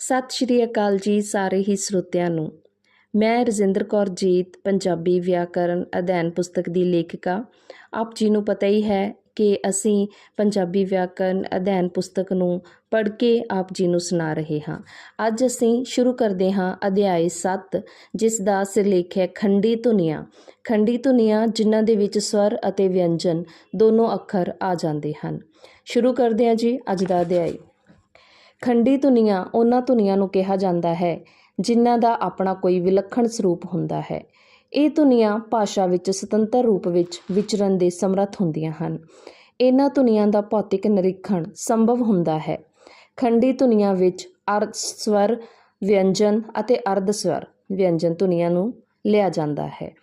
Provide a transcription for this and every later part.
ਸਤਿ ਸ਼੍ਰੀ ਅਕਾਲ ਜੀ ਸਾਰੇ ਹੀ ਸਰੋਤਿਆਂ ਨੂੰ। ਮੈਂ ਰਜਿੰਦਰ ਕੌਰ ਜੀਤ, ਪੰਜਾਬੀ ਵਿਆਕਰਨ ਅਧਿਐਨ ਪੁਸਤਕ ਦੀ ਲੇਖਿਕਾ। ਆਪ ਜੀ ਨੂੰ ਪਤਾ ਹੀ ਹੈ ਕਿ ਅਸੀਂ ਪੰਜਾਬੀ ਵਿਆਕਰਨ ਅਧਿਐਨ ਪੁਸਤਕ ਨੂੰ ਪੜ੍ਹ ਕੇ ਆਪ ਜੀ ਨੂੰ ਸੁਣਾ ਰਹੇ ਹਾਂ। ਅੱਜ ਅਸੀਂ ਸ਼ੁਰੂ ਕਰਦੇ ਹਾਂ ਅਧਿਆਇ 7 ਜਿਸ ਦਾ ਸਿਰਲੇਖ ਹੈ ਖੰਡੀ ਧੁਨੀਆਂ। ਖੰਡੀ ਧੁਨੀਆਂ, ਜਿਨ੍ਹਾਂ ਦੇ ਵਿੱਚ ਸਵਰ ਅਤੇ ਵਿਅੰਜਨ ਦੋਨੋਂ ਅੱਖਰ ਆ ਜਾਂਦੇ ਹਨ। ਸ਼ੁਰੂ ਕਰਦੇ ਹਾਂ ਜੀ ਅੱਜ ਦਾ ਅਧਿਆਇ। ਖੰਡੀ ਧੁਨੀਆਂ ਉਹਨਾਂ ਧੁਨੀਆਂ ਨੂੰ ਕਿਹਾ ਜਾਂਦਾ ਹੈ, ਜਿਨ੍ਹਾਂ ਦਾ ਆਪਣਾ ਕੋਈ ਵਿਲੱਖਣ ਸਰੂਪ ਹੁੰਦਾ ਹੈ। ਇਹ ਧੁਨੀਆਂ ਭਾਸ਼ਾ ਵਿੱਚ ਸੁਤੰਤਰ ਰੂਪ ਵਿੱਚ ਵਿਚਰਨ ਦੇ ਸਮਰੱਥ ਹੁੰਦੀਆਂ ਹਨ। ਇਹਨਾਂ ਧੁਨੀਆਂ ਦਾ ਭੌਤਿਕ ਨਿਰੀਖਣ ਸੰਭਵ ਹੁੰਦਾ ਹੈ। ਖੰਡੀ ਧੁਨੀਆਂ ਵਿੱਚ ਅਰਧ ਸਵਰ, ਵਿਅੰਜਨ ਅਤੇ ਅਰਧ ਸਵਰ, ਵਿਅੰਜਨ ਧੁਨੀਆਂ ਨੂੰ ਲਿਆ ਜਾਂਦਾ ਹੈ।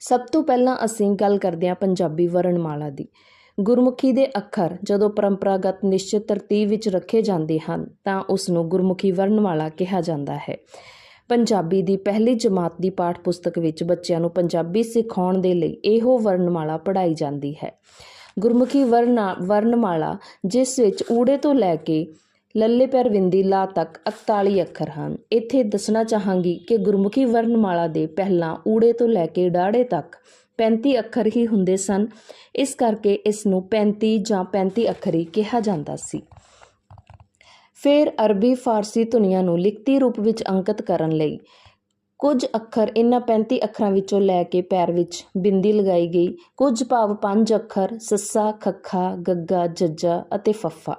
ਸਭ ਤੋਂ ਪਹਿਲਾਂ ਅਸੀਂ ਗੱਲ ਕਰਦੇ ਹਾਂ ਪੰਜਾਬੀ ਵਰਣਮਾਲਾ ਦੀ। ਗੁਰਮੁਖੀ ਦੇ ਅੱਖਰ ਜਦੋਂ ਪਰੰਪਰਾਗਤ ਨਿਸ਼ਚਿਤ ਤਰਤੀਬ ਵਿੱਚ ਰੱਖੇ ਜਾਂਦੇ ਹਨ, ਤਾਂ ਉਸ ਨੂੰ ਗੁਰਮੁਖੀ ਵਰਣਮਾਲਾ ਕਿਹਾ ਜਾਂਦਾ ਹੈ। ਪੰਜਾਬੀ ਦੀ ਪਹਿਲੀ ਜਮਾਤ ਦੀ ਪਾਠ ਪੁਸਤਕ ਵਿੱਚ ਬੱਚਿਆਂ ਨੂੰ ਪੰਜਾਬੀ ਸਿਖਾਉਣ ਦੇ ਲਈ ਇਹੋ ਵਰਣਮਾਲਾ ਪੜ੍ਹਾਈ ਜਾਂਦੀ ਹੈ। ਗੁਰਮੁਖੀ ਵਰਨਾ ਵਰਣਮਾਲਾ, ਜਿਸ ਵਿੱਚ ਊੜੇ ਤੋਂ ਲੈ ਕੇ ਲੱਲੇ ਪੈਰ ਵਿੰਦੀ ਲਾ ਤੱਕ 41 ਅੱਖਰ ਹਨ। ਇੱਥੇ ਦੱਸਣਾ ਚਾਹਾਂਗੀ ਕਿ ਗੁਰਮੁਖੀ ਵਰਣਮਾਲਾ ਦੇ ਪਹਿਲਾਂ ਊੜੇ ਤੋਂ ਲੈ ਕੇ ਡਾੜੇ ਤੱਕ 35 ਅੱਖਰ ਹੀ ਹੁੰਦੇ ਸਨ। ਇਸ ਕਰਕੇ ਇਸ ਨੂੰ 35 ਜਾਂ 35 ਅੱਖਰੀ ਕਿਹਾ ਜਾਂਦਾ ਸੀ। ਫਿਰ ਅਰਬੀ ਫਾਰਸੀ ਧੁਨੀਆਂ ਨੂੰ ਲਿਖਤੀ ਰੂਪ ਵਿੱਚ ਅੰਕਿਤ ਕਰਨ ਲਈ ਕੁਝ ਅੱਖਰ ਇਹਨਾਂ 35 ਅੱਖਰਾਂ ਵਿੱਚੋਂ ਲੈ ਕੇ ਪੈਰ ਵਿੱਚ ਬਿੰਦੀ ਲਗਾਈ ਗਈ। ਕੁਝ ਭਾਵ ਪੰਜ ਅੱਖਰ ਸੱਸਾ, ਖੱਖਾ, ਗੱਗਾ, ਜੱਜਾ ਅਤੇ ਫੱਫਾ,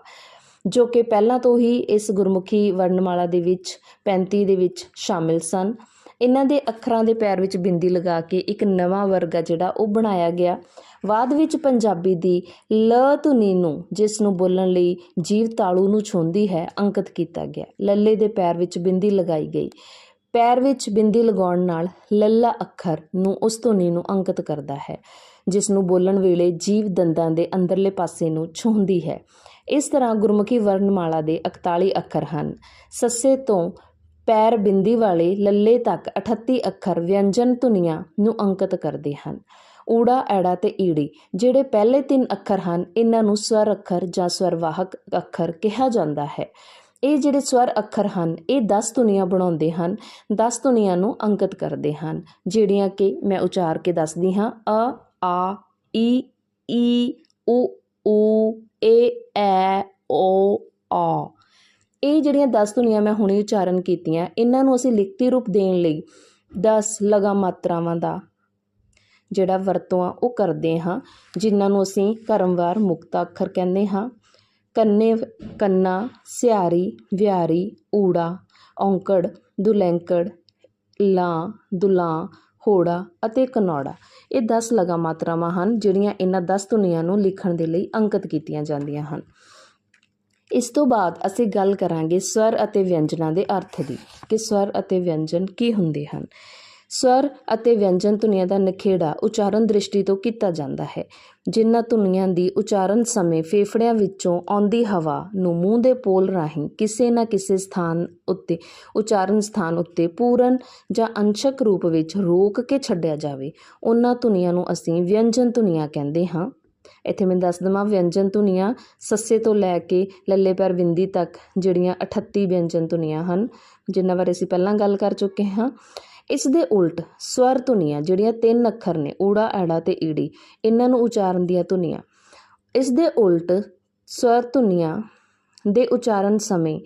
ਜੋ ਕਿ ਪਹਿਲਾਂ ਤੋਂ ਹੀ ਇਸ ਗੁਰਮੁਖੀ ਵਰਣਮਾਲਾ ਦੇ ਵਿੱਚ 35 ਦੇ ਵਿੱਚ ਸ਼ਾਮਿਲ ਸਨ। ਇਹਨਾਂ ਦੇ ਅੱਖਰਾਂ ਦੇ ਪੈਰ ਵਿੱਚ ਬਿੰਦੀ ਲਗਾ ਕੇ ਇੱਕ ਨਵਾਂ ਵਰਗ ਆ ਜਿਹੜਾ ਉਹ ਬਣਾਇਆ ਗਿਆ। ਬਾਅਦ ਵਿੱਚ ਪੰਜਾਬੀ ਦੀ ਲ ਧੁਨੀ ਨੂੰ, ਜਿਸ ਨੂੰ ਬੋਲਣ ਲਈ ਜੀਵ ਤਾਲੂ ਨੂੰ ਛੂੰਹਦੀ ਹੈ, ਅੰਕਿਤ ਕੀਤਾ ਗਿਆ। ਲੱਲੇ ਦੇ ਪੈਰ ਵਿੱਚ ਬਿੰਦੀ ਲਗਾਈ ਗਈ। ਪੈਰ ਵਿੱਚ ਬਿੰਦੀ ਲਗਾਉਣ ਨਾਲ ਲੱਲਾ ਅੱਖਰ ਨੂੰ ਉਸ ਧੁਨੀ ਨੂੰ ਅੰਕਿਤ ਕਰਦਾ ਹੈ, ਜਿਸ ਨੂੰ ਬੋਲਣ ਵੇਲੇ ਜੀਵ ਦੰਦਾਂ ਦੇ ਅੰਦਰਲੇ ਪਾਸੇ ਨੂੰ ਛੂੰਹਦੀ ਹੈ। ਇਸ ਤਰ੍ਹਾਂ ਗੁਰਮੁਖੀ ਵਰਣਮਾਲਾ ਦੇ 41 ਅੱਖਰ ਹਨ। ਸੱਸੇ ਤੋਂ ਪੈਰ ਬਿੰਦੀ ਵਾਲੇ ਲੱਲੇ ਤੱਕ 38 ਅੱਖਰ ਵਿਅੰਜਨ ਧੁਨੀਆਂ ਨੂੰ ਅੰਕਿਤ ਕਰਦੇ ਹਨ। ਊੜਾ, ਐੜਾ ਤੇ ਈੜੀ, ਜਿਹੜੇ ਪਹਿਲੇ ਤਿੰਨ ਅੱਖਰ ਹਨ, ਇਹਨਾਂ ਨੂੰ ਸਵਰ ਅੱਖਰ ਜਾਂ ਸਵਰਵਾਹਕ ਅੱਖਰ ਕਿਹਾ ਜਾਂਦਾ ਹੈ। ਇਹ ਜਿਹੜੇ ਸਵਰ ਅੱਖਰ ਹਨ, ਇਹ 10 ਧੁਨੀਆਂ ਬਣਾਉਂਦੇ ਹਨ 10 ਧੁਨੀਆਂ ਨੂੰ ਅੰਕਿਤ ਕਰਦੇ ਹਨ, ਜਿਹੜੀਆਂ ਕਿ ਮੈਂ ਉਚਾਰ ਕੇ ਦੱਸਦੀ ਹਾਂ। ਅ, ਆ, ਈ ਈ ਊ ਊ, ਏ, ਐ, ਓ, ਆ। ਇਹ ਜਿਹੜੀਆਂ 10 ਧੁਨੀਆਂ ਮੈਂ ਹੁਣੇ ਉਚਾਰਨ ਕੀਤੀਆਂ, ਇਹਨਾਂ ਨੂੰ ਅਸੀਂ ਲਿਖਤੀ ਰੂਪ ਦੇਣ ਲਈ 10 ਲਗਾ ਮਾਤਰਾਵਾਂ ਦਾ ਜਿਹੜਾ ਵਰਤੋਂ ਆ, ਉਹ ਕਰਦੇ ਹਾਂ, ਜਿਨ੍ਹਾਂ ਨੂੰ ਅਸੀਂ ਕਰਮਵਾਰ ਮੁਕਤਾ ਅੱਖਰ ਕਹਿੰਦੇ ਹਾਂ। ਕੰਨੇ, ਕੰਨਾ, ਸਿਆਰੀ, ਵਿਆਰੀ, ਊੜਾ, ਔਂਕੜ, ਦੁਲੈਂਕੜ, ਲਾਂ, ਦੁਲਾਂ, ਹੋੜਾ ਅਤੇ ਕਨੌੜਾ। ਇਹ 10 ਲਗਾ ਮਾਤਰਾਵਾਂ ਹਨ, ਜਿਹੜੀਆਂ ਇਹਨਾਂ 10 ਧੁਨੀਆਂ ਨੂੰ ਲਿਖਣ ਦੇ ਲਈ ਅੰਕਿਤ ਕੀਤੀਆਂ ਜਾਂਦੀਆਂ ਹਨ। ਇਸ ਤੋਂ ਬਾਅਦ ਅਸੀਂ ਗੱਲ ਕਰਾਂਗੇ ਸਵਰ ਅਤੇ ਵਿਅੰਜਨਾਂ ਦੇ ਅਰਥ ਦੀ ਕਿ ਸਵਰ ਅਤੇ ਵਿਅੰਜਨ ਕੀ ਹੁੰਦੇ ਹਨ। ਸਵਰ ਅਤੇ ਵਿਅੰਜਨ ਧੁਨੀਆਂ ਦਾ ਨਖੇੜਾ ਉਚਾਰਨ ਦ੍ਰਿਸ਼ਟੀ ਤੋਂ ਕੀਤਾ ਜਾਂਦਾ ਹੈ। ਜਿਨ੍ਹਾਂ ਧੁਨੀਆਂ ਦੀ ਉਚਾਰਨ ਸਮੇਂ ਫੇਫੜਿਆਂ ਵਿੱਚੋਂ ਆਉਂਦੀ ਹਵਾ ਨੂੰ ਮੂੰਹ ਦੇ ਪੋਲ ਰਾਹੀਂ ਕਿਸੇ ਨਾ ਕਿਸੇ ਸਥਾਨ ਉੱਤੇ, ਉਚਾਰਨ ਸਥਾਨ ਉੱਤੇ ਪੂਰਨ ਜਾਂ ਅੰਸ਼ਕ ਰੂਪ ਵਿੱਚ ਰੋਕ ਕੇ ਛੱਡਿਆ ਜਾਵੇ। ਉਹਨਾਂ ਧੁਨੀਆਂ ਨੂੰ ਅਸੀਂ ਵਿਅੰਜਨ ਧੁਨੀਆਂ ਕਹਿੰਦੇ ਹਾਂ। ਇੱਥੇ ਮੈਂ ਦੱਸ ਦਵਾਂ, ਵਿਅੰਜਨ ਧੁਨੀਆਂ ਸੱਸੇ ਤੋਂ ਲੈ ਕੇ ਲੱਲੇ ਪੈਰ ਬਿੰਦੀ ਤੱਕ ਜਿਹੜੀਆਂ 38 ਵਿਅੰਜਨ ਧੁਨੀਆਂ ਹਨ, ਜਿਨ੍ਹਾਂ ਬਾਰੇ ਅਸੀਂ ਪਹਿਲਾਂ ਗੱਲ ਕਰ ਚੁੱਕੇ ਹਾਂ। ਇਸ ਦੇ ਉਲਟ ਸਵਰ ਧੁਨੀਆਂ ਜਿਹੜੀਆਂ ਤਿੰਨ ਅੱਖਰ ਨੇ, ਊੜਾ, ਐੜਾ ਤੇ ਈੜੀ, ਇਹਨਾਂ ਨੂੰ ਉਚਾਰਨ ਦੀਆਂ ਧੁਨੀਆਂ। ਇਸ ਦੇ ਉਲਟ ਸਵਰ ਧੁਨੀਆਂ ਦੇ ਉਚਾਰਨ ਸਮੇਂ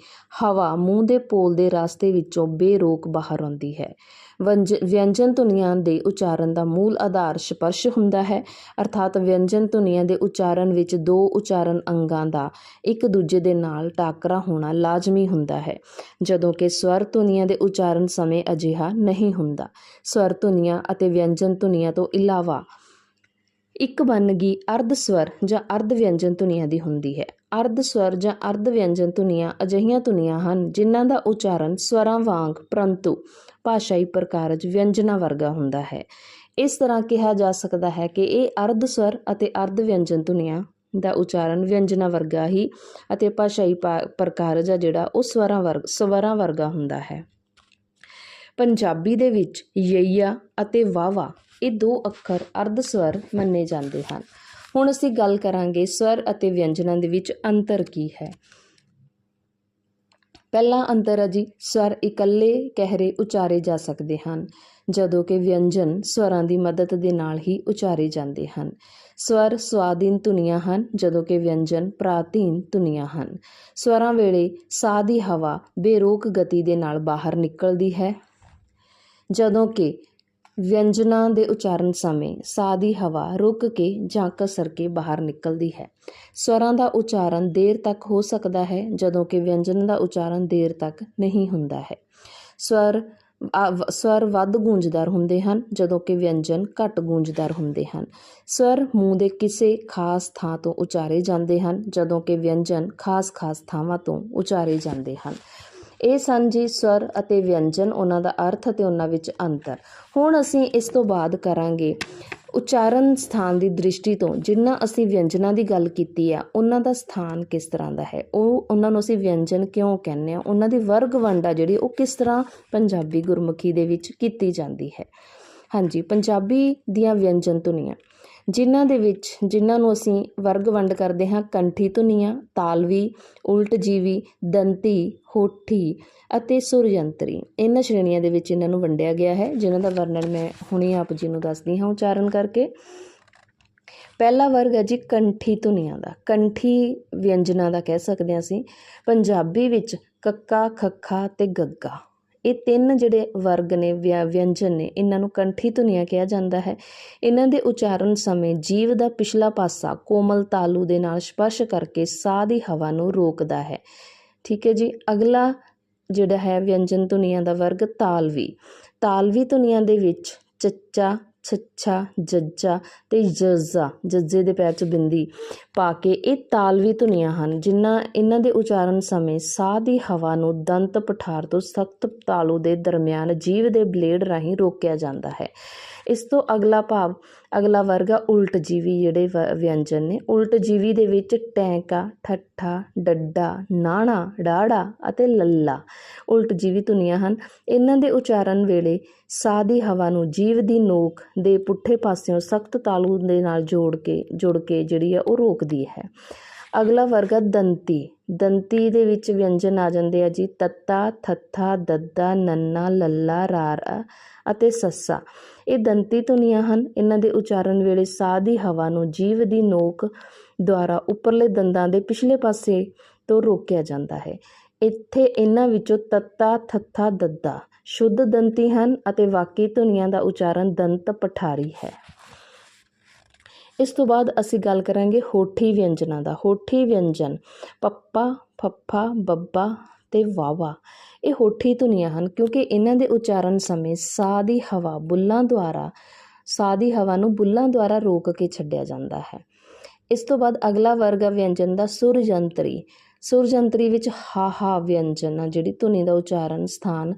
ਹਵਾ ਮੂੰਹ ਦੇ ਪੋਲ ਦੇ ਰਾਸਤੇ ਵਿੱਚੋਂ ਬੇਰੋਕ ਬਾਹਰ ਆਉਂਦੀ ਹੈ। ਵੰਜ ਵਿਅੰਜਨ ਧੁਨੀਆਂ ਦੇ ਉਚਾਰਨ ਦਾ ਮੂਲ ਆਧਾਰ ਸਪਰਸ਼ ਹੁੰਦਾ ਹੈ, ਅਰਥਾਤ ਵਿਅੰਜਨ ਧੁਨੀਆਂ ਦੇ ਉਚਾਰਨ ਵਿੱਚ ਦੋ ਉਚਾਰਨ ਅੰਗਾਂ ਦਾ ਇੱਕ ਦੂਜੇ ਦੇ ਨਾਲ ਟਾਕਰਾ ਹੋਣਾ ਲਾਜ਼ਮੀ ਹੁੰਦਾ ਹੈ, ਜਦੋਂ ਕਿ ਸਵਰ ਧੁਨੀਆਂ ਦੇ ਉਚਾਰਨ ਸਮੇਂ ਅਜਿਹਾ ਨਹੀਂ ਹੁੰਦਾ। ਸਵਰ ਧੁਨੀਆਂ ਅਤੇ ਵਿਅੰਜਨ ਧੁਨੀਆਂ ਤੋਂ ਇਲਾਵਾ ਇੱਕ ਵੰਨਗੀ ਅਰਧ ਸਵਰ ਜਾਂ ਅਰਧ ਵਿਅੰਜਨ ਧੁਨੀਆਂ ਦੀ ਹੁੰਦੀ ਹੈ। ਅਰਧ ਸਵਰ ਜਾਂ ਅਰਧ ਵਿਅੰਜਨ ਧੁਨੀਆਂ ਅਜਿਹੀਆਂ ਧੁਨੀਆਂ ਹਨ ਜਿਨ੍ਹਾਂ ਦਾ ਉਚਾਰਨ ਸਵਰਾਂ ਵਾਂਗ ਪਰੰਤੂ ਭਾਸ਼ਾਈ ਪ੍ਰਕਾਰਜ ਵਿਅੰਜਨਾ ਵਰਗਾ ਹੁੰਦਾ ਹੈ। ਇਸ ਤਰ੍ਹਾਂ ਕਿਹਾ ਜਾ ਸਕਦਾ ਹੈ ਕਿ ਇਹ ਅਰਧ ਸਵਰ ਅਤੇ ਅਰਧ ਵਿਅੰਜਨ ਧੁਨੀਆਂ ਦਾ ਉਚਾਰਨ ਵਿਅੰਜਨਾਂ ਵਰਗਾ ਹੀ ਅਤੇ ਭਾਸ਼ਾਈ ਪ੍ਰਕਾਰਜ ਆ ਜਿਹੜਾ ਉਹ ਸਵਰਾਂ ਵਰਗ, ਸਵਰਾਂ ਵਰਗਾ ਹੁੰਦਾ ਹੈ। ਪੰਜਾਬੀ ਦੇ ਵਿੱਚ ਯਈਆ ਅਤੇ ਵਾਵਾ ਇਹ ਦੋ ਅੱਖਰ ਅਰਧ ਸਵਰ ਮੰਨੇ ਜਾਂਦੇ ਹਨ। ਹੁਣ ਅਸੀਂ ਗੱਲ ਕਰਾਂਗੇ ਸਵਰ ਅਤੇ ਵਿਅੰਜਨਾਂ ਦੇ ਵਿੱਚ ਅੰਤਰ ਕੀ ਹੈ। ਪਹਿਲਾ ਅੰਤਰ ਹੈ ਜੀ, ਸਵਰ ਇਕੱਲੇ ਕਹਿਰੇ ਉਚਾਰੇ ਜਾ ਸਕਦੇ ਹਨ, ਜਦੋਂ ਕਿ ਵਿਅੰਜਨ ਸਵਰਾਂ ਦੀ ਮਦਦ ਦੇ ਨਾਲ ਹੀ ਉਚਾਰੇ ਜਾਂਦੇ ਹਨ। ਸਵਰ ਸਵਾਧੀਨ ਧੁਨੀਆਂ ਹਨ, ਜਦੋਂ ਕਿ ਵਿਅੰਜਨ ਪ੍ਰਾਤੀਨ ਧੁਨੀਆਂ ਹਨ। ਸਵਰਾਂ ਵੇਲੇ ਸਾਹ ਦੀ ਹਵਾ ਬੇਰੋਕ ਗਤੀ ਦੇ ਨਾਲ ਬਾਹਰ ਨਿਕਲਦੀ ਹੈ, ਜਦੋਂ ਕਿ ਵਿਅੰਜਨਾਂ ਦੇ ਉਚਾਰਨ ਸਮੇਂ ਸਾਹ ਦੀ ਹਵਾ ਰੁਕ ਕੇ ਜਾਂ ਕਸਰ ਕੇ ਬਾਹਰ ਨਿਕਲਦੀ ਹੈ। ਸਵਰਾਂ ਦਾ ਉਚਾਰਨ ਦੇਰ ਤੱਕ ਹੋ ਸਕਦਾ ਹੈ, ਜਦੋਂ ਕਿ ਵਿਅੰਜਨ ਦਾ ਉਚਾਰਨ ਦੇਰ ਤੱਕ ਨਹੀਂ ਹੁੰਦਾ ਹੈ। ਸਵਰ ਸਵਰ ਵੱਧ ਗੂੰਜਦਾਰ ਹੁੰਦੇ ਹਨ, ਜਦੋਂ ਕਿ ਵਿਅੰਜਨ ਘੱਟ ਗੂੰਜਦਾਰ ਹੁੰਦੇ ਹਨ। ਸਵਰ ਮੂੰਹ ਦੇ ਕਿਸੇ ਖਾਸ ਥਾਂ ਤੋਂ ਉਚਾਰੇ ਜਾਂਦੇ ਹਨ, ਜਦੋਂ ਕਿ ਵਿਅੰਜਨ ਖਾਸ-ਖਾਸ ਥਾਵਾਂ ਤੋਂ ਉਚਾਰੇ ਜਾਂਦੇ ਹਨ। ਇਹ ਸਨ ਜੀ ਸਵਰ ਅਤੇ ਵਿਅੰਜਨ, ਉਹਨਾਂ ਦਾ ਅਰਥ ਅਤੇ ਉਹਨਾਂ ਵਿੱਚ ਅੰਤਰ। ਹੁਣ ਅਸੀਂ ਇਸ ਤੋਂ ਬਾਅਦ ਕਰਾਂਗੇ ਉਚਾਰਨ ਸਥਾਨ ਦੀ ਦ੍ਰਿਸ਼ਟੀ ਤੋਂ। ਜਿੰਨਾ ਅਸੀਂ ਵਿਅੰਜਨਾਂ ਦੀ ਗੱਲ ਕੀਤੀ ਆ, ਉਹਨਾਂ ਦਾ ਸਥਾਨ ਕਿਸ ਤਰ੍ਹਾਂ ਦਾ ਹੈ? ਉਹ, ਉਹਨਾਂ ਨੂੰ ਅਸੀਂ ਵਿਅੰਜਨ ਕਿਉਂ ਕਹਿੰਦੇ ਆ ਉਹਨਾਂ ਦੀ ਵਰਗ ਵੰਡ ਆ ਜਿਹੜੀ, ਉਹ ਕਿਸ ਤਰ੍ਹਾਂ ਪੰਜਾਬੀ ਗੁਰਮੁਖੀ ਦੇ ਵਿੱਚ ਕੀਤੀ ਜਾਂਦੀ ਹੈ? ਹਾਂਜੀ, ਪੰਜਾਬੀ ਦੀਆਂ ਵਿਅੰਜਨ ਧੁਨੀਆਂ। ਜਿਨ੍ਹਾਂ ਦੇ ਵਿੱਚ, ਜਿਨ੍ਹਾਂ ਨੂੰ ਅਸੀਂ ਵਰਗ ਵੰਡ ਕਰਦੇ ਹਾਂ, ਕੰਠੀ ਧੁਨੀਆਂ, ਤਾਲਵੀ, ਉਲਟ ਜੀਵੀ, ਦੰਤੀ, ਹੋਠੀ ਅਤੇ ਸੁਰਯੰਤਰੀ। ਇਹਨਾਂ ਸ਼੍ਰੇਣੀਆਂ ਦੇ ਵਿੱਚ ਇਹਨਾਂ ਨੂੰ ਵੰਡਿਆ ਗਿਆ ਹੈ, ਜਿਨ੍ਹਾਂ ਦਾ ਵਰਣਨ ਮੈਂ ਹੁਣੇ ਆਪ ਜੀ ਨੂੰ ਦੱਸਦੀ ਹਾਂ ਉਚਾਰਨ ਕਰਕੇ। ਪਹਿਲਾ ਵਰਗ ਹੈ ਜੀ ਕੰਠੀ ਧੁਨੀਆਂ ਦਾ। ਕੰਠੀ ਵਿਅੰਜਨਾਂ ਦਾ ਕਹਿ ਸਕਦੇ ਹਾਂ ਅਸੀਂ। ਪੰਜਾਬੀ ਵਿੱਚ ਕੱਕਾ, ਖੱਖਾ ਤੇ ਗੱਗਾ। ਇਹ ਤਿੰਨ ਜਿਹੜੇ ਵਰਗ ਨੇ, ਵਿਆ- ਵਿਅੰਜਨ ਨੇ, ਇਹਨਾਂ ਨੂੰ ਕੰਠੀ ਧੁਨੀਆਂ ਕਿਹਾ ਜਾਂਦਾ ਹੈ। ਇਹਨਾਂ ਦੇ ਉਚਾਰਨ ਸਮੇਂ ਜੀਵ ਦਾ ਪਿਛਲਾ ਪਾਸਾ ਕੋਮਲ ਤਾਲੂ ਦੇ ਨਾਲ ਸਪਰਸ਼ ਕਰਕੇ ਸਾਹ ਦੀ ਹਵਾ ਨੂੰ ਰੋਕਦਾ ਹੈ। ਠੀਕ ਹੈ ਜੀ, ਅਗਲਾ ਜਿਹੜਾ ਹੈ ਵਿਅੰਜਨ ਧੁਨੀਆਂ ਦਾ ਵਰਗ ਤਾਲਵੀ। ਤਾਲਵੀ ਧੁਨੀਆਂ ਦੇ ਵਿੱਚ ਚੱਚਾ ਛੱਛਾ, ਜੱਜਾ ਤੇ ਜੱਜ਼ਾ, ਜੱਜੇ ਦੇ ਪੈਰ 'ਚ ਬਿੰਦੀ ਪਾ ਕੇ ਇਹ ਤਾਲਵੀ ਧੁਨੀਆਂ ਹਨ ਜਿਨ੍ਹਾਂ ਇਹਨਾਂ ਦੇ ਉਚਾਰਨ ਸਮੇਂ ਸਾਹ ਦੀ ਹਵਾ ਨੂੰ ਦੰਤ ਪਠਾਰ ਤੋਂ ਸਖਤ ਤਾਲੂ ਦੇ ਦਰਮਿਆਨ ਜੀਵ ਦੇ ਬਲੇਡ ਰਾਹੀਂ ਰੋਕਿਆ ਜਾਂਦਾ ਹੈ। ਇਸ ਤੋਂ ਅਗਲਾ ਭਾਵ, ਅਗਲਾ ਵਰਗ ਆ ਉਲਟ ਜੀਵੀ ਜਿਹੜੇ ਵ- ਵਿਅੰਜਨ ਨੇ। ਉਲਟ ਜੀਵੀ ਦੇ ਵਿੱਚ ਟੈਂਕਾ, ਠੱਠਾ, ਡੱਡਾ, ਨਾਣਾ, ਡਾੜਾ ਅਤੇ ਲੱਲਾ ਉਲਟ ਜੀਵੀ ਧੁਨੀਆਂ ਹਨ। ਇਹਨਾਂ ਦੇ ਉਚਾਰਨ ਵੇਲੇ ਸਾਹ ਦੀ ਹਵਾ ਨੂੰ ਜੀਵ ਦੀ ਨੋਕ ਦੇ ਪੁੱਠੇ ਪਾਸਿਓਂ ਸਖਤ ਤਾਲੂ ਦੇ ਨਾਲ ਜੋੜ ਕੇ, ਜੁੜ ਕੇ ਜਿਹੜੀ ਆ ਉਹ ਰੋਕਦੀ ਹੈ। ਅਗਲਾ ਵਰਗ ਆ ਦੰਤੀ। ਦੰਤੀ ਦੇ ਵਿੱਚ ਵਿਅੰਜਨ ਆ ਜਾਂਦੇ ਆ ਜੀ, ਤੱਤਾ, ਥੱਥਾ, ਦੱਦਾ, ਨੰਨਾ, ਲੱਲਾ, ਰਾਰਾ ਅਤੇ ਸੱਸਾ। ਇਹ ਦੰਤੀ ਧੁਨੀਆਂ ਹਨ। ਇਹਨਾਂ ਦੇ ਉਚਾਰਨ ਵੇਲੇ ਸਾਹ ਦੀ ਹਵਾ ਨੂੰ ਜੀਵ ਦੀ ਨੋਕ ਦੁਆਰਾ ਉੱਪਰਲੇ ਦੰਦਾਂ ਦੇ ਪਿਛਲੇ ਪਾਸੇ ਤੋਂ ਰੋਕਿਆ ਜਾਂਦਾ ਹੈ। ਇੱਥੇ ਇਹਨਾਂ ਵਿੱਚੋਂ ਤੱਤਾ, ਥੱਥਾ, ਦੱਦਾ ਸ਼ੁੱਧ ਦੰਤੀ ਹਨ ਅਤੇ ਵਾਕੀ ਧੁਨੀਆਂ ਦਾ ਉਚਾਰਨ ਦੰਤ ਪਠਾਰੀ ਹੈ। ਇਸ ਤੋਂ ਬਾਅਦ ਅਸੀਂ ਗੱਲ ਕਰਾਂਗੇ ਹੋਠੀ ਵਿਅੰਜਨਾਂ ਦਾ। ਹੋਠੀ ਵਿਅੰਜਨ ਪੱਪਾ, ਫੱਫਾ, ਬੱਬਾ ਤੇ ਵਾਵਾ ਇਹ ਹੋਠੀ ਧੁਨੀਆਂ ਹਨ, ਕਿਉਂਕਿ ਇਹਨਾਂ ਦੇ ਉਚਾਰਨ ਸਮੇਂ ਸਾਹ ਦੀ ਹਵਾ ਬੁੱਲਾਂ ਦੁਆਰਾ ਸਾਹ ਦੀ ਹਵਾ ਨੂੰ ਬੁੱਲਾਂ ਦੁਆਰਾ ਰੋਕ ਕੇ ਛੱਡਿਆ ਜਾਂਦਾ ਹੈ। ਇਸ ਤੋਂ ਬਾਅਦ ਅਗਲਾ ਵਰਗ ਆ ਵਿਅੰਜਨ ਦਾ ਸੁਰ ਜੰਤਰੀ ਸੁਰ ਜੰਤਰੀ ਵਿੱਚ ਹਾਹਾ ਵਿਅੰਜਨ ਆ, ਜਿਹੜੀ ਧੁਨੀ ਦਾ ਉਚਾਰਨ ਸਥਾਨ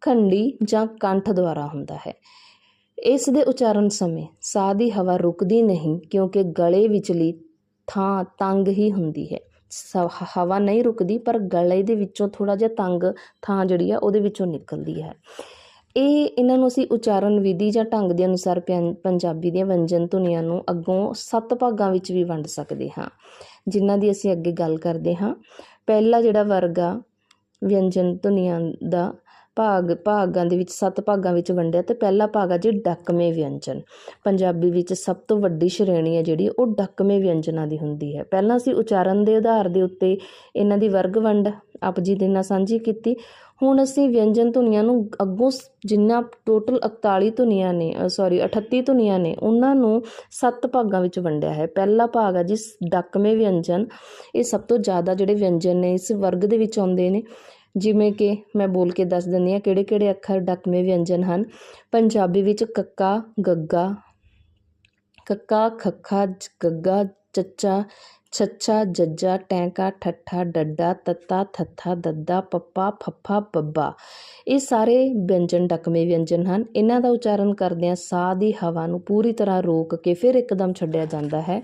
ਖੰਡੀ ਜਾਂ ਕੰਠ ਦੁਆਰਾ ਹੁੰਦਾ ਹੈ। ਇਸ ਦੇ ਉਚਾਰਨ ਸਮੇਂ ਸਾਹ ਦੀ ਹਵਾ ਰੁਕਦੀ ਨਹੀਂ, ਕਿਉਂਕਿ ਗਲੇ ਵਿਚਲੀ ਥਾਂ ਤੰਗ ਹੀ ਹੁੰਦੀ ਹੈ। ਹਵਾ ਨਹੀਂ ਰੁਕਦੀ, ਪਰ ਗਲੇ ਦੇ ਵਿੱਚੋਂ ਥੋੜਾ ਜਿਹਾ ਤੰਗ ਥਾਂ ਜਿਹੜੀ ਆ, ਉਹਦੇ ਵਿੱਚੋਂ ਨਿਕਲਦੀ ਹੈ। ਇਹ ਇਹਨਾਂ ਨੂੰ ਅਸੀਂ ਉਚਾਰਨ ਵਿਧੀ ਜਾਂ ਢੰਗ ਦੇ ਅਨੁਸਾਰ ਪਿੰ- ਪੰਜਾਬੀ ਦੀਆਂ ਵਿਅੰਜਨ ਧੁਨੀਆਂ ਨੂੰ ਅੱਗੋਂ ਸੱਤ ਭਾਗਾਂ ਵਿੱਚ ਵੀ ਵੰਡ ਸਕਦੇ ਹਾਂ, ਜਿਨ੍ਹਾਂ ਦੀ ਅਸੀਂ ਅੱਗੇ ਗੱਲ ਕਰਦੇ ਹਾਂ। ਪਹਿਲਾ ਜਿਹੜਾ ਵਰਗ ਆ, ਵਿਅੰਜਨ ਧੁਨੀਆਂ ਦਾ ਭਾਗ, ਭਾਗਾਂ ਦੇ ਵਿੱਚ, ਸੱਤ ਭਾਗਾਂ ਵਿੱਚ ਵੰਡਿਆ ਤੇ ਪਹਿਲਾ ਭਾਗ ਆ ਜੀ ਡੱਕਵੇਂ ਵਿਅੰਜਨ। ਪੰਜਾਬੀ ਵਿੱਚ ਸਭ ਤੋਂ ਵੱਡੀ ਸ਼੍ਰੇਣੀ ਹੈ ਜਿਹੜੀ, ਉਹ ਡੱਕਵੇਂ ਵਿਅੰਜਨਾਂ ਦੀ ਹੁੰਦੀ ਹੈ। ਪਹਿਲਾਂ ਅਸੀਂ ਉਚਾਰਨ ਦੇ ਆਧਾਰ ਦੇ ਉੱਤੇ ਇਹਨਾਂ ਦੀ ਵਰਗ ਵੰਡ ਆਪ ਜੀ ਦੇ ਨਾਲ ਸਾਂਝੀ ਕੀਤੀ। ਹੁਣ ਅਸੀਂ ਵਿਅੰਜਨ ਧੁਨੀਆਂ ਨੂੰ ਅੱਗੋਂ ਸ- ਜਿੰਨਾ ਟੋਟਲ 41 ਧੁਨੀਆਂ ਨੇ ਸੌਰੀ 38 ਧੁਨੀਆਂ ਨੇ, ਉਹਨਾਂ ਨੂੰ ਸੱਤ ਭਾਗਾਂ ਵਿੱਚ ਵੰਡਿਆ ਹੈ। ਪਹਿਲਾ ਭਾਗ ਆ ਜੀ ਸ- ਡੱਕਵੇਂ ਵਿਅੰਜਨ। ਇਹ ਸਭ ਤੋਂ ਜ਼ਿਆਦਾ ਜਿਹੜੇ ਵਿਅੰਜਨ ਨੇ, ਇਸ ਵਰਗ ਦੇ ਵਿੱਚ ਆਉਂਦੇ ਨੇ। ਜਿਵੇਂ ਕਿ ਮੈਂ ਬੋਲ ਕੇ ਦੱਸ ਦਿੰਦੀ ਹਾਂ ਕਿਹੜੇ ਕਿਹੜੇ ਅੱਖਰ ਡੱਕਵੇਂ ਵਿਅੰਜਨ ਹਨ। ਪੰਜਾਬੀ ਵਿੱਚ ਕੱਕਾ, ਗੱਗਾ, ਕੱਕਾ, ਖੱਖਾ, ਜ- ਗੱਗਾ, ਚੱਚਾ, ਛੱਛਾ, ਜੱਜਾ, ਟੈਂਕਾ, ਠੱਠਾ, ਡੱਡਾ, ਤੱਤਾ, ਥੱਥਾ, ਦੱਦਾ, ਪੱਪਾ, ਫੱਫਾ, ਬੱਬਾ। ਇਹ ਸਾਰੇ ਵਿਅੰਜਨ ਡੱਕਵੇਂ ਵਿਅੰਜਨ ਹਨ। ਇਹਨਾਂ ਦਾ ਉਚਾਰਨ ਕਰਦਿਆਂ ਸਾਹ ਦੀ ਹਵਾ ਨੂੰ ਪੂਰੀ ਤਰ੍ਹਾਂ ਰੋਕ ਕੇ ਫਿਰ ਇੱਕਦਮ ਛੱਡਿਆ ਜਾਂਦਾ ਹੈ।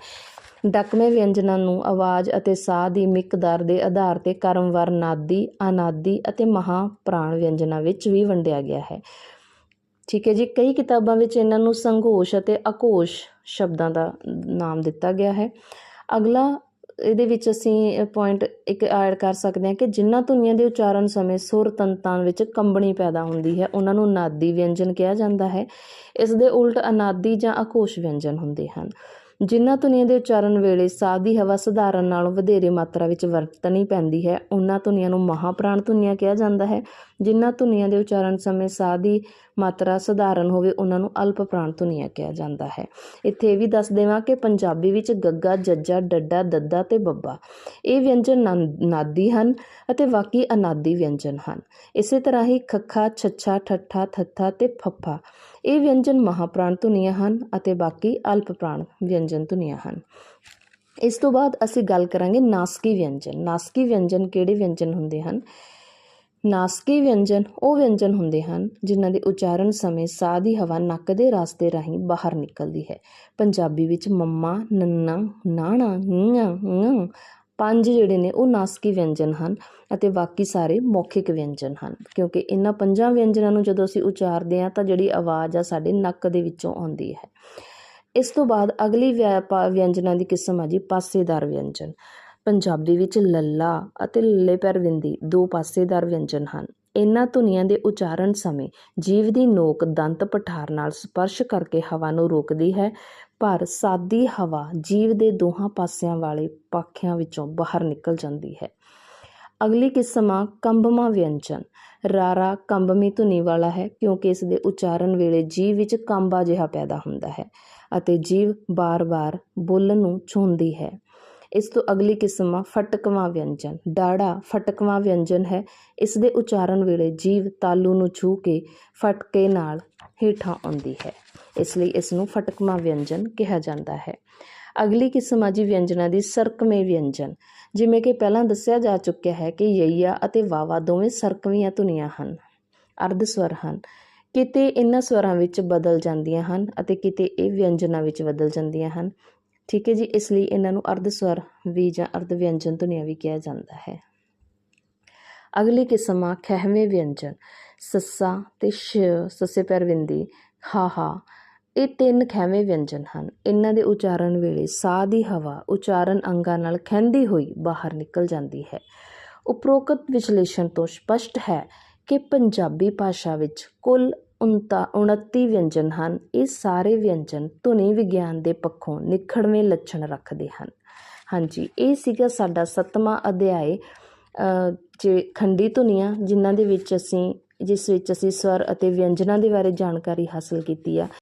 ਡੱਕਵੇਂ ਵਿਅੰਜਨਾਂ ਨੂੰ ਆਵਾਜ਼ ਅਤੇ ਸਾਹ ਦੀ ਮਿਕਦਾਰ ਦੇ ਆਧਾਰ ਤੇ ਕਰਮਵਾਰ ਨਾਦੀ, ਅਨਾਦੀ ਅਤੇ ਮਹਾ ਪ੍ਰਾਣ ਵਿਅੰਜਨਾਂ ਵਿੱਚ ਵੀ ਵੰਡਿਆ ਗਿਆ ਹੈ। ਠੀਕ ਹੈ ਜੀ, ਕਈ ਕਿਤਾਬਾਂ ਵਿੱਚ ਇਹਨਾਂ ਨੂੰ ਸੰਘੋਸ਼ ਅਤੇ ਅਘੋਸ਼ ਸ਼ਬਦਾਂ ਦਾ ਨਾਮ ਦਿੱਤਾ ਗਿਆ ਹੈ। ਅਗਲਾ, ਇਹਦੇ ਵਿੱਚ ਅਸੀਂ ਪੁਆਇੰਟ ਇੱਕ ਐਡ ਕਰ ਸਕਦੇ ਹਾਂ ਕਿ ਜਿਨ੍ਹਾਂ ਧੁਨੀਆਂ ਦੇ ਉਚਾਰਨ ਸਮੇਂ ਸੁਰ ਤੰਤਾਂ ਵਿੱਚ ਕੰਬਣੀ ਪੈਦਾ ਹੁੰਦੀ ਹੈ, ਉਹਨਾਂ ਨੂੰ ਨਾਦੀ ਵਿਅੰਜਨ ਕਿਹਾ ਜਾਂਦਾ ਹੈ। ਇਸ ਦੇ ਉਲਟ ਅਨਾਦੀ ਜਾਂ ਅਕੋਸ਼ ਵਿਅੰਜਨ ਹੁੰਦੇ ਹਨ। ਜਿਨ੍ਹਾਂ ਧੁਨੀਆਂ ਦੇ ਉਚਾਰਨ ਵੇਲੇ ਸਾਹ ਦੀ ਹਵਾ ਸਧਾਰਨ ਨਾਲੋਂ ਵਧੇਰੇ ਮਾਤਰਾ ਵਿੱਚ ਵਰਤਣੀ ਪੈਂਦੀ ਹੈ, ਉਹਨਾਂ ਧੁਨੀਆਂ ਨੂੰ ਮਹਾਪ੍ਰਾਣ ਧੁਨੀਆਂ ਕਿਹਾ ਜਾਂਦਾ ਹੈ। ਜਿਨ੍ਹਾਂ ਧੁਨੀਆਂ ਦੇ ਉਚਾਰਨ ਸਮੇਂ ਸਾਹ ਦੀ ਮਾਤਰਾ ਸਧਾਰਨ ਹੋਵੇ, ਉਹਨਾਂ ਨੂੰ ਅਲਪ ਪ੍ਰਾਣ ਧੁਨੀਆਂ ਕਿਹਾ ਜਾਂਦਾ ਹੈ। ਇੱਥੇ ਇਹ ਵੀ ਦੱਸ ਦੇਵਾਂ ਕਿ ਪੰਜਾਬੀ ਵਿੱਚ ਗੱਗਾ, ਜੱਜਾ, ਡੱਡਾ, ਦੱਦਾ ਤੇ ਬੱਬਾ ਇਹ ਵਿਅੰਜਨ ਨਾਂ- ਨਾਦੀ ਹਨ ਅਤੇ ਬਾਕੀ ਅਨਾਦੀ ਵਿਅੰਜਨ ਹਨ। ਇਸੇ ਤਰ੍ਹਾਂ ਹੀ ਖੱਖਾ, ਛੱਛਾ, ਠੱਠਾ, ਥੱਥਾ ਤੇ ਫੱਫਾ ਇਹ ਵਿਅੰਜਨ ਮਹਾਪ੍ਰਾਣ ਧੁਨੀਆਂ ਹਨ ਅਤੇ ਬਾਕੀ ਅਲਪ ਪ੍ਰਾਣ ਵਿਅੰਜਨ ਧੁਨੀਆਂ ਹਨ। ਇਸ ਤੋਂ ਬਾਅਦ ਅਸੀਂ ਗੱਲ ਕਰਾਂਗੇ ਨਾਸਕੀ ਵਿਅੰਜਨ। ਨਾਸਕੀ ਵਿਅੰਜਨ ਕਿਹੜੇ ਵਿਅੰਜਨ ਹੁੰਦੇ ਹਨ? ਨਾਸਕੀ ਵਿਅੰਜਨ ਉਹ ਵਿਅੰਜਨ ਹੁੰਦੇ ਹਨ ਜਿਨ੍ਹਾਂ ਦੇ ਉਚਾਰਨ ਸਮੇਂ ਸਾਹ ਦੀ ਹਵਾ ਨੱਕ ਦੇ ਰਸਤੇ ਰਾਹੀਂ ਬਾਹਰ ਨਿਕਲਦੀ ਹੈ। ਪੰਜਾਬੀ ਵਿੱਚ ਮੰਮਾ, ਨੰਨਾ, ਨਾਣਾ ਨ ਪੰਜ ਜਿਹੜੇ ਨੇ ਉਹ ਨਾਸਕੀ ਵਿਅੰਜਨ ਹਨ ਅਤੇ ਬਾਕੀ ਸਾਰੇ ਮੌਖਿਕ ਵਿਅੰਜਨ ਹਨ। ਕਿਉਂਕਿ ਇਹਨਾਂ ਪੰਜਾਂ ਵਿਅੰਜਨਾਂ ਨੂੰ ਜਦੋਂ ਅਸੀਂ ਉਚਾਰਦੇ ਹਾਂ ਤਾਂ ਜਿਹੜੀ ਆਵਾਜ਼ ਆ ਸਾਡੇ ਨੱਕ ਦੇ ਵਿੱਚੋਂ ਆਉਂਦੀ ਹੈ। ਇਸ ਤੋਂ ਬਾਅਦ ਅਗਲੀ ਵਿਆ- ਪਾ- ਵਿਅੰਜਨਾਂ ਦੀ ਕਿਸਮ ਆ ਜੀ ਪਾਸੇਦਾਰ ਵਿਅੰਜਨ। ਪੰਜਾਬੀ ਵਿੱਚ ਲੱਲਾ ਅਤੇ ਲੱਲੇ ਪੈਰ ਬਿੰਦੀ ਦੋ ਪਾਸੇਦਾਰ ਵਿਅੰਜਨ ਹਨ। ਇਹਨਾਂ ਧੁਨੀਆਂ ਦੇ ਉਚਾਰਨ ਸਮੇਂ ਜੀਵ ਦੀ ਨੋਕ ਦੰਤ ਪਠਾਰ ਨਾਲ ਸਪਰਸ਼ ਕਰਕੇ ਹਵਾ ਨੂੰ ਰੋਕਦੀ ਹੈ, ਪਰ ਸਾਦੀ ਹਵਾ ਜੀਵ ਦੇ ਦੋਹਾਂ ਪਾਸਿਆਂ ਵਾਲੇ ਪਾਖਿਆਂ ਵਿੱਚੋਂ ਬਾਹਰ ਨਿਕਲ ਜਾਂਦੀ ਹੈ। ਅਗਲੀ ਕਿਸਮਾਂ ਕੰਬਮਾ ਵਿਅੰਜਨ। ਰਾਰਾ ਕੰਬਮੀ ਧੁਨੀ ਵਾਲਾ ਹੈ, ਕਿਉਂਕਿ ਇਸ ਦੇ ਉਚਾਰਨ ਵੇਲੇ ਜੀਵ ਵਿੱਚ ਕੰਬਾ ਜਿਹਾ ਪੈਦਾ ਹੁੰਦਾ ਹੈ ਅਤੇ ਜੀਵ ਬਾਰ-ਬਾਰ ਬੋਲਣ ਨੂੰ ਚਾਹੁੰਦੀ ਹੈ। ਇਸ ਤੋਂ ਅਗਲੀ ਕਿਸਮ ਆ ਫਟਕਵਾਂ ਵਿਅੰਜਨ। ਡਾੜਾ ਫਟਕਵਾਂ ਵਿਅੰਜਨ ਹੈ। ਇਸ ਦੇ ਉਚਾਰਨ ਵੇਲੇ ਜੀਵ ਤਾਲੂ ਨੂੰ ਛੂ ਕੇ ਫਟਕੇ ਨਾਲ ਹੇਠਾਂ ਆਉਂਦੀ ਹੈ। ਇਸ ਲਈ ਇਸ ਨੂੰ ਫਟਕਵਾਂ ਵਿਅੰਜਨ ਕਿਹਾ ਜਾਂਦਾ ਹੈ। ਅਗਲੀ ਕਿਸਮ ਆ ਜੀ ਵਿਅੰਜਨਾਂ ਦੀ ਸਰਕਮੇ ਵਿਅੰਜਨ। ਜਿਵੇਂ ਕਿ ਪਹਿਲਾਂ ਦੱਸਿਆ ਜਾ ਚੁੱਕਿਆ ਹੈ ਕਿ ਯਈਆ ਅਤੇ ਵਾਵਾ ਦੋਵੇਂ ਸਰਕਵੀਆਂ ਧੁਨੀਆਂ ਹਨ। ਅਰਧ ਸਵਰ ਹਨ। ਕਿਤੇ ਇਹਨਾਂ ਸਵਰਾਂ ਵਿੱਚ ਬਦਲ ਜਾਂਦੀਆਂ ਹਨ ਅਤੇ ਕਿਤੇ ਇਹ ਵਿਅੰਜਨਾਂ ਵਿੱਚ ਬਦਲ ਜਾਂਦੀਆਂ ਹਨ। ਠੀਕ ਹੈ ਜੀ, ਇਸ ਲਈ ਇਹਨਾਂ ਨੂੰ ਅਰਧ ਸਵਰ ਵੀ ਜਾਂ ਅਰਧ ਵਿਅੰਜਨ ਧੁਨੀਆਂ ਵੀ ਕਿਹਾ ਜਾਂਦਾ ਹੈ। ਅਗਲੀ ਕਿਸਮ ਆ, ਖਹਿਵੇਂ ਵਿਅੰਜਨ। ਸੱਸਾ ਤੇ ਸ਼, ਸੱਸੇ ਪੈਰ ਬਿੰਦੀ ਹਾ ਹਾ ਇਹ ਤਿੰਨ ਖਹਿਵੇਂ ਵਿਅੰਜਨ ਹਨ। ਇਹਨਾਂ ਦੇ ਉਚਾਰਨ ਵੇਲੇ ਸਾਹ ਦੀ ਹਵਾ, ਉਚਾਰਨ ਅੰਗਾਂ ਨਾਲ ਖੈਂਦੀ ਹੋਈ ਬਾਹਰ ਨਿਕਲ ਜਾਂਦੀ ਹੈ। ਉਪਰੋਕਤ ਵਿਸ਼ਲੇਸ਼ਣ ਤੋਂ ਸਪਸ਼ਟ ਹੈ ਕਿ ਪੰਜਾਬੀ ਭਾਸ਼ਾ ਵਿੱਚ ਕੁੱਲ 29 ਵਿਅੰਜਨ ਹਨ। ਇਹ ਸਾਰੇ ਵਿਅੰਜਨ ਧੁਨੀ ਵਿਗਿਆਨ ਦੇ ਪੱਖੋਂ ਨਿਖੜਵੇਂ ਲੱਛਣ ਰੱਖਦੇ ਹਨ। ਹਾਂਜੀ, ਇਹ ਸੀਗਾ ਸਾਡਾ ਸੱਤਵਾਂ ਅਧਿਆਏ ਜੇ ਖੰਡੀ ਧੁਨੀਆਂ, ਜਿਨ੍ਹਾਂ ਦੇ ਵਿੱਚ ਅਸੀਂ, ਜਿਸ ਵਿੱਚ ਅਸੀਂ ਸਵਰ ਅਤੇ ਵਿਅੰਜਨਾਂ ਦੇ ਬਾਰੇ ਜਾਣਕਾਰੀ ਹਾਸਲ ਕੀਤੀ ਆ।